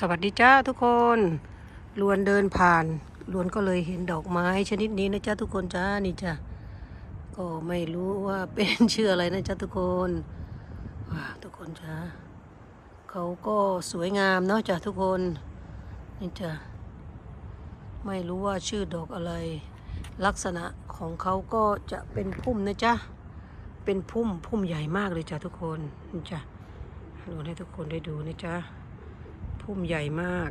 สวัสดีจ้าทุกคนลวนเดินผ่านลวนก็เลยเห็นดอกไม้ชนิดนี้นะจ้าทุกคนจ้านี่จ้าก็ไม่รู้ว่าเป็นชื่ออะไรนะจ้าทุกคนว้าทุกคนจ้าเขาก็สวยงามเนาะจ้าทุกคนนี่จ้าไม่รู้ว่าชื่อดอกอะไร ลักษณะของเขาก็จะเป็นพุ่มนะจ้าเป็นพุ่มพุ่มใหญ่มากเลยจ้าทุกคนนี่จ้าลวนให้ทุกคนได้ดูนะจ้า พุ่มใหญ่มาก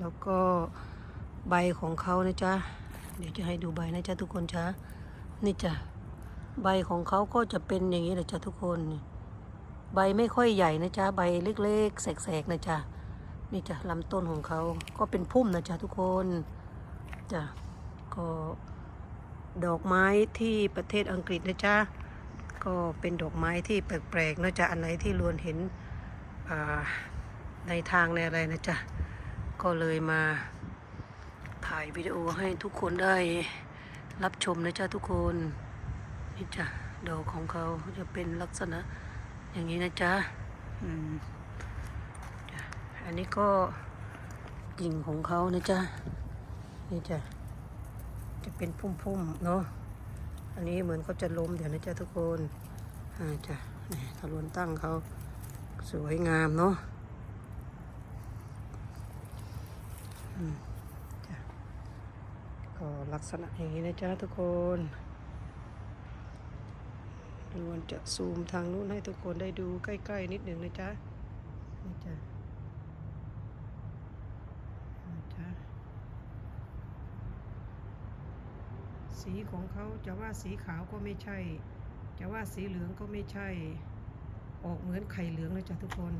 แล้วก็ใบของเขานะจ๊ะ เดี๋ยวจะให้ดูใบนะจ๊ะทุกคนจ้ะนี่จ้ะ ใบของเขาก็จะเป็นอย่างนี้เลยจ้ะทุกคน ใบไม่ค่อยใหญ่นะจ๊ะ ใบเล็กๆ แสกๆนะจ๊ะ นี่จ้ะลำต้นของเขาก็เป็นพุ่มนะจ๊ะทุกคนจ้ะ ก็ดอกไม้ที่ประเทศอังกฤษนะจ๊ะ ก็เป็นดอกไม้ที่แปลกๆนะจ๊ะ อันไหนที่ลวนเห็นอ่า ในทางในอะไรนะจ๊ะ ก็เลยมาถ่ายวิดีโอให้ทุกคนได้รับชมนะจ๊ะทุกคนนี่จ้ะดอกของเขาจะเป็นลักษณะอย่างนี้นะจ๊ะอืมอันนี้ก็กิ่งของเขานะจ๊ะนี่จ้ะจะเป็นพุ่มๆเนาะอันนี้เหมือนเขาจะล้มเดี๋ยวนะจ๊ะทุกคนอ่าจ้ะนี่ทะลวนตั้งเขาสวยงามเนาะ อืมจ้ะ ก็ลักษณะอย่างนี้นะจ๊ะทุกคนลวนจะซูมทางนู้นให้ทุกคนได้ดูใกล้ ๆ นิดหนึ่งนะจ๊ะนี่จ้ะนี่จ้ะสีของเขาจะว่าสีขาวก็ไม่ใช่ จะว่าสีเหลืองก็ไม่ใช่ ออกเหมือนไข่เหลืองเลยจ้ะทุกคน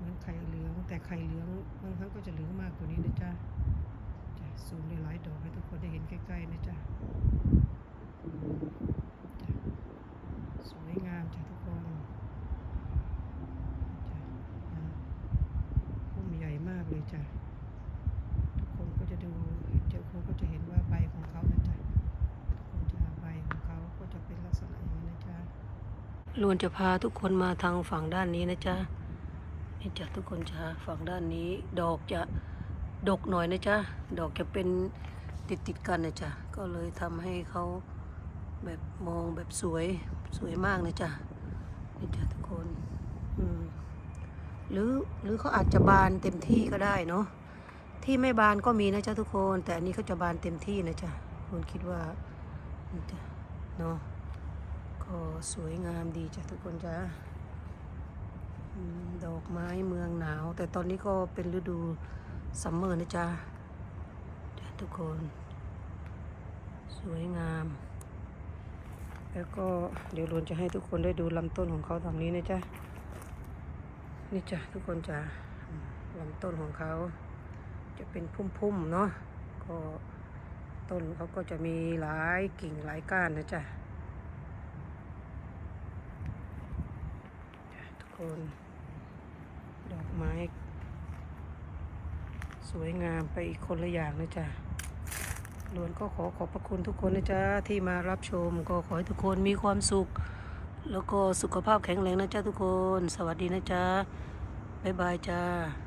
มือนไข่เหลืองแต่ไข่เหลืองบางครั้งก็จะเหลืองมากกว่านี้นะจ๊ะจะซูมได้หลายดอกให้ทุกคนได้เห็นใกล้ๆนะจ๊ะจ้ะสวยงามจ้ะทุกคนจ้ะพุ่มใหญ่มากเลยจ้ะทุกคนก็จะดูเจ้าคนก็จะเห็นว่าใบของเขานะจ๊ะคนจะใบของเขาก็จะเป็นลักษณะอย่างนี้นะจ๊ะลวนจะพาทุกคนมาทางฝั่งด้านนี้นะจ๊ะ นี่จ้ะทุกคนจ้าฝั่งด้านนี้ดอกจะดกหน่อยนะจ๊ะ ดอกจะเป็นติดติดกันนะจ๊ะ ก็เลยทำให้เขาแบบมองแบบสวยสวยมากนะจ๊ะ นี่จ้ะทุกคนอืมหรือหรือเขาอาจจะบานเต็มที่ก็ได้เนาะ ที่ไม่บานก็มีนะจ๊ะทุกคน แต่อันนี้เขาจะบานเต็มที่นะจ๊ะคุณคิดว่านี่จ้ะเนาะ ก็สวยงามดีจ้ะทุกคนจ้า ดอกไม้เมืองหนาว แต่ตอนนี้ก็เป็นฤดูซัมเมอร์นะจ๊ะจ้ะทุกคน สวยงาม แล้วก็เดี๋ยวรวนจะให้ทุกคนได้ดูลำต้นของเขาตรงนี้นะจ๊ะนี่จ้ะทุกคนจ้ะลำต้นของเขาจะเป็นพุ่มๆเนาะก็ต้นเขาก็จะมีหลายกิ่งหลายก้านนะจ๊ะทุกคน ไม้ สวยงามไปอีกคนละอย่างนะจ๊ะล้วนก็ขอขอบพระคุณทุกคนนะจ๊ะที่มารับชมก็ขอให้ทุกคนมีความสุข แล้วก็สุขภาพแข็งแรงนะจ๊ะทุกคน สวัสดีนะจ๊ะบ๊ายบายจ้า